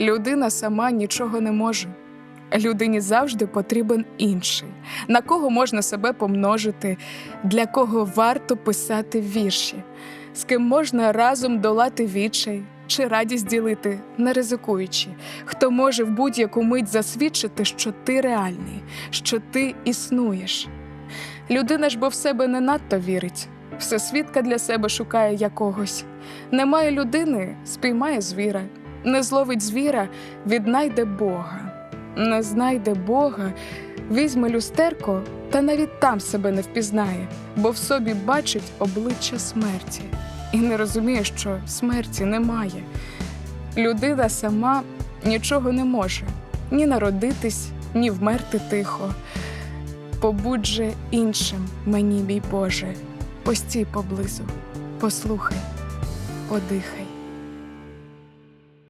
Людина сама нічого не може. Людині завжди потрібен інший, на кого можна себе помножити, для кого варто писати вірші, з ким можна разом долати відчай чи радість ділити, не ризикуючи, хто може в будь-яку мить засвідчити, що ти реальний, що ти існуєш. Людина ж бо в себе не надто вірить, всесвітка для себе шукає якогось. Немає людини, спіймає звіра, не зловить звіра, віднайде Бога. Не знайде Бога, візьме люстерко, та навіть там себе не впізнає, бо в собі бачить обличчя смерті і не розуміє, що смерті немає. Людина сама нічого не може ні народитись, ні вмерти тихо. Побудь же іншим мені, мій Боже, постій поблизу, послухай, подихай.